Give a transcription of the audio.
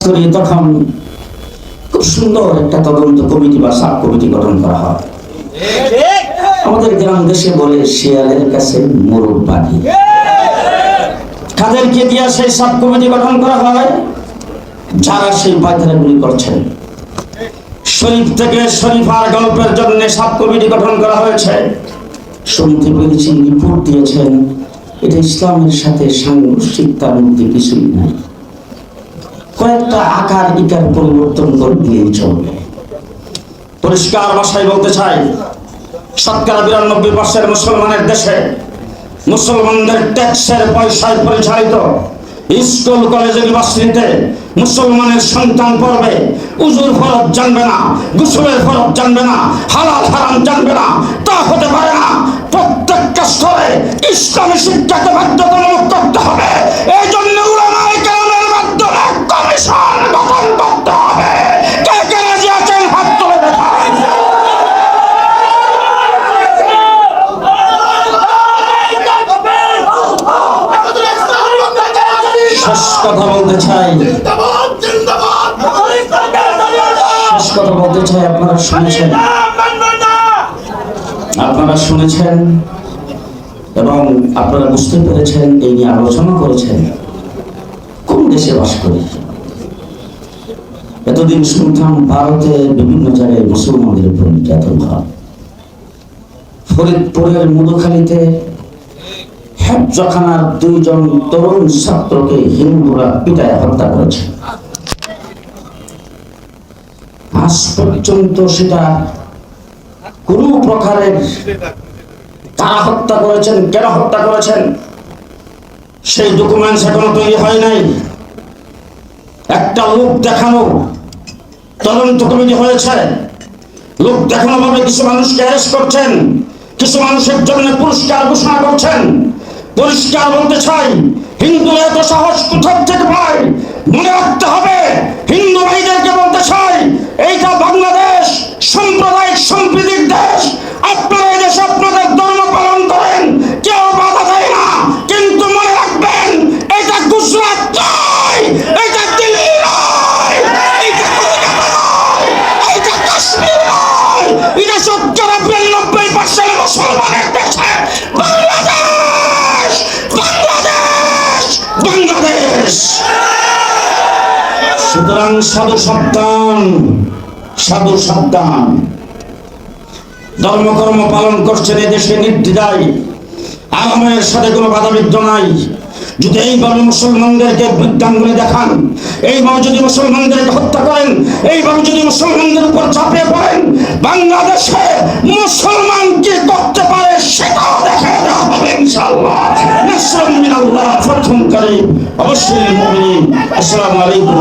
করি তখন খুব সুন্দর একটা তদন্ত কমিটি বা সাব কমিটি গঠন করা হয়। আমাদের গ্রাম দেশে বলে শিয়ালের কাছে মোরগ বাড়ি কাদেরকে দিয়া সেই সাব কমিটি গঠন করা হয়? যারা সেই পায়খানাগুলি করছেন। শরীফ থেকে শরীফার গল্পের জন্য সাব কমিটি গঠন করা হয়েছে। শুনতে পেরেছি রিপোর্ট দিয়েছেন, এটা ইসলামের সাথে সাংঘর্ষিক তার মধ্যে কিছুই নাই। কয়েকটা আকার ইকার পরিবর্তন করে দিলেই চলবে। পরিষ্কার ভাষায় বলতে চাই শতকরা বিরানব্বই পার্সেন্ট মুসলমানের দেশে মুসলমানদের ট্যাক্সের পয়সায় পরিচালিত স্কুল, কলেজ, ইউনিভার্সিটিতে মুসলমানের সন্তান পড়বে, উজুর ফরজ জানবে না, গুসলের ফরজ জানবে না, হালাল হারাম জানবে না, তা হতে পারে না। প্রত্যেকটা স্তরে ইসলামী শিক্ষাকে বাধ্যতামূলক করতে হবে। এই কথা বলতে চাই। শেষ কথা বলতে চাই আপনারা শুনেছেন? আপনারা শুনেছেন এবং আপনারা বুঝতে পেরেছেন এই নিয়ে আলোচনা করেছেন। কোন দেশে বাস করি? এতদিন শুনতাম ভারতে বিভিন্ন জায়গায় মুসলমানদের উপর নির্যাতন হয়। ফরিদপুরের মধুখালীতে হেফজখানার দুইজন তরুণ ছাত্রকে হিন্দুরা পিটায় হত্যা করেছে। আজ পর্যন্ত সেটা কোন প্রকারের কারা হত্যা করেছেন, কেন হত্যা করেছেন, সেই ডকুমেন্টস এখনও তৈরি হয় নাই। একটা লোক দেখানো, তদন্ত কমিটি হয়েছে। লোক দেখানো ভাবে কিছু মানুষকে অ্যারেস্ট করছেন, কিছু মানুষের জন্য পুরস্কার পরিষ্কার বলতে চাই হিন্দু এত সাহস কোথাও থেকে পায়? মনে রাখতে সুতরাং সাধু সাবধান সাধু সাবধান ধর্মকর্ম পালন করছেন এদেশে নির্দিদায় আরামের সাথে কোনো বাধাবিঘ্ন নাই। যদি এইভাবে মুসলমানদেরকে বিজ্ঞানগুলি দেখান এইভাবে যদি মুসলমানদেরকে হত্যা করেন এইভাবে যদি মুসলমানদের উপর চাপিয়ে পড়েন, বাংলাদেশে মুসলমান কি করতে পারে সেটাও দেখে দেওয়া হবে নাসরুম মিনাল্লাহ ফাতহুম কারীম অবশ্যই মুমিন আসসালামু আলাইকুম।